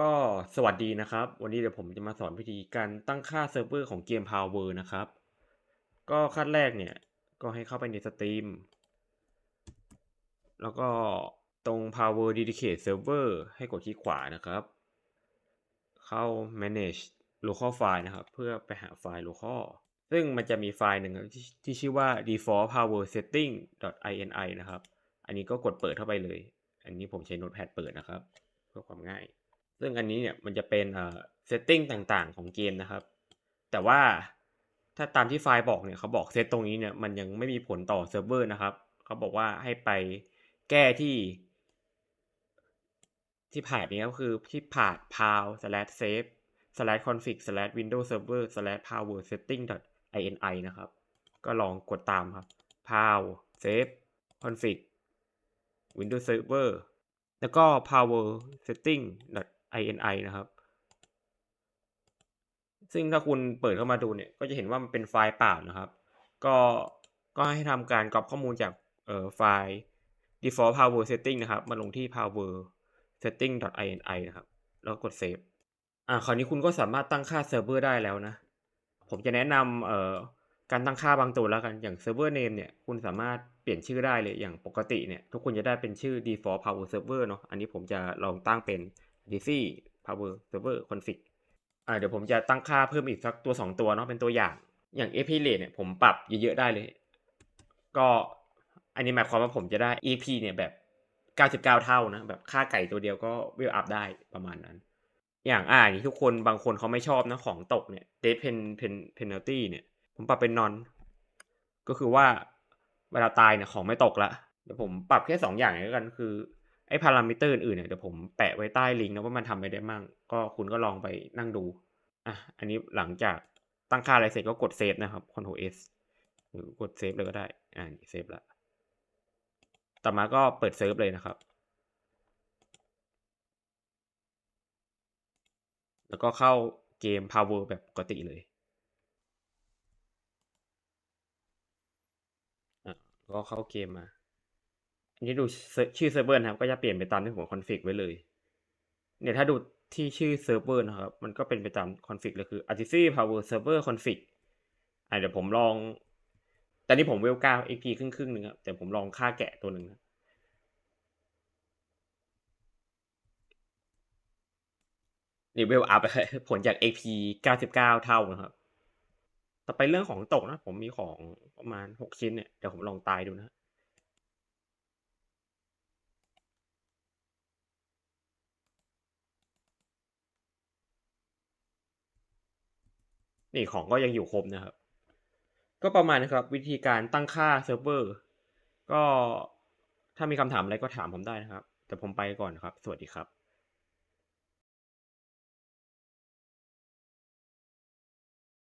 ก็สวัสดีนะครับ วันนี้เดี๋ยวผมจะมาสอนวิธีการตั้งค่าเซิร์ฟเวอร์ของเกม Power นะครับ ก็ขั้นแรกเนี่ยก็ให้เข้าไปในสตรีมแล้วก็ตรง Power Dedicate Server ให้กดคลิกขวานะครับ เข้า Manage Local File นะครับ เพื่อไปหาไฟล์ local ซึ่งมันจะมีไฟล์หนึ่งที่ที่ชื่อว่า default power setting ini นะครับ อันนี้ก็กดเปิดเข้าไปเลย อันนี้ผมใช้ Notepad เปิดนะครับ เพื่อความง่าย ซึ่งอันนี้เนี่ยมันจะเป็นเอ่อ setting ต่างๆของเกมนะครับ แต่ว่าถ้าตามที่ไฟล์บอกเนี่ยเขาบอกเซตตรงนี้เนี่ยมันยังไม่มีผลต่อเซิร์ฟเวอร์นะครับเขาบอกว่าให้ไปแก้ที่ ที่ผ่านนี้ก็คือที่ผ่าน pow slash save slash config slash windows server slash power setting ini นะครับ ก็ลองกดตามครับ pow save config windows server แล้วก็ power setting ini นะครับ ซึ่งถ้าคุณเปิดเข้ามาดูเนี่ย ก็จะเห็นว่ามันเป็นไฟล์เปล่านะครับ ก็ก็ให้ทำการกรอบข้อมูลจากเอ่อไฟล์ default power setting นะครับ มาลงที่ power setting ini นะครับ แล้วกด save อ่าคราวนี้คุณก็สามารถตั้งค่าเซิร์ฟเวอร์ได้แล้วนะ ผมจะแนะนำเอ่อการตั้งค่าบางตัวแล้วกัน อย่าง server name เนี่ย คุณสามารถเปลี่ยนชื่อได้เลย อย่างปกติเนี่ย ทุกคนจะได้เป็นชื่อ default power server เนาะ อันนี้ผมจะลองตั้งเป็น dc power server config อ่าเดี๋ยวผมจะตั้งค่าเพิ่มอีกสักตัว 2 ตัวเนาะเป็นตัวอย่าง อย่าง AP rate เนี่ยผมปรับเยอะๆได้เลย ก็อันนี้หมายความว่าผมจะได้ EP เนี่ยแบบ 99 เท่านะ แบบค่าไก่ตัวเดียวก็เวอัพได้ประมาณนั้น อย่างอ่านี่ทุกคนบางคนเขาไม่ชอบนะของตกเนี่ย death pen pen penalty เนี่ยผมปรับเป็น non ก็คือว่าเวลาตายเนี่ยของไม่ตกละเดี๋ยวผมปรับแค่สองอย่างนี้กันคือ อ้พารามิเตอร์อื่นๆเนี่ยเดี๋ยวผมแปะไว้ใต้ลิงก์นะว่ามันทำไปได้มั่ง ก็คุณก็ลองไปนั่งดูอะอันนี้หลังจากตั้งค่าอะไรเสร็จก็กดเซฟนะครับ Ctrl S หรือกดเซฟเลยก็ได้อ่าเซฟละต่อมาก็เปิดเซิร์ฟเลยนะครับ แล้วก็เข้าเกม Power แบบปกติเลยอะก็เข้าเกมมา นี้ดูชื่อเซิร์ฟเวอร์นะครับ ก็จะเปลี่ยนไปตามที่ผมคอนฟิกไว้เลย เนี่ยถ้าดูที่ชื่อเซิร์ฟเวอร์นะครับ มันก็เป็นไปตามคอนฟิกเลยคือ artist power server config อะเดี๋ยวผมลอง ตอนนี้ผมเวลเก้า XP ครึ่งครึ่งหนึ่งครับ แต่ผมลองค่าแกะตัวหนึ่งนะนี่เวลอัพผลจาก XP เก้าสิบเก้าเท่านะครับ ต่อไปเรื่องของตกนะ ผมมีของประมาณหกชิ้นเนี่ย เดี๋ยวผมลองตายดูนะ นี่ของก็ยังอยู่ครบนะครับ ก็ประมาณนะครับ วิธีการตั้งค่าเซิร์ฟเวอร์ก็ถ้ามีคำถามอะไรก็ถามผมได้นะครับ แต่ผมไปก่อนครับ สวัสดีครับ